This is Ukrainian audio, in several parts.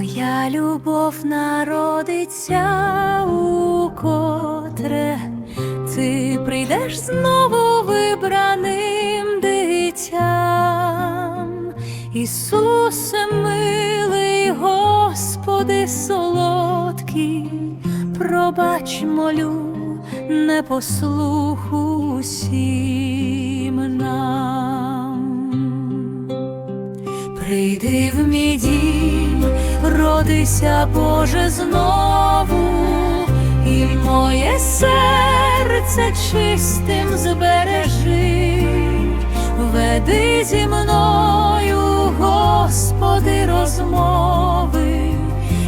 любов народиться укотре, ти прийдеш знову вибраним дитям. Ісусе, милий, Господи солодкий, пробач, молю, непослуху усім нам. Прийди в мій дім, родися, Боже, знову, і моє серце чистим збережи, веди зі мною, Господи, розмови,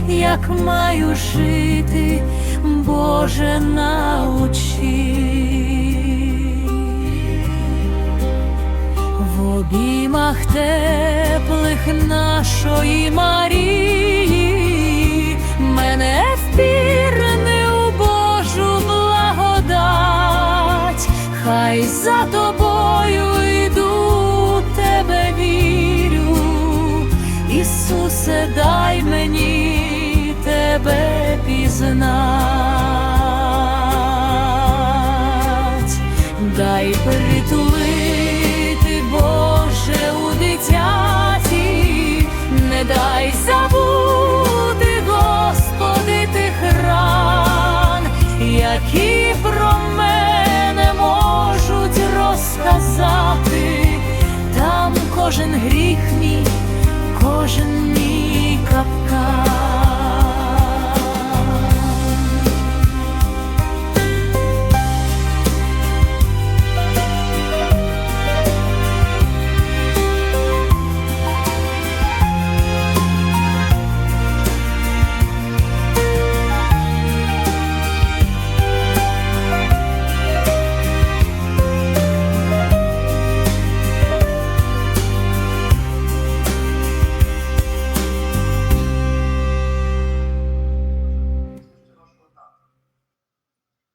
як маю жити, Боже, научи. В обіймах теплих нашої Марії, хай за тобою йду, тебе вірю, Ісусе, дай мені тебе пізнать, дай притулити, кожен гріх мій, кожен.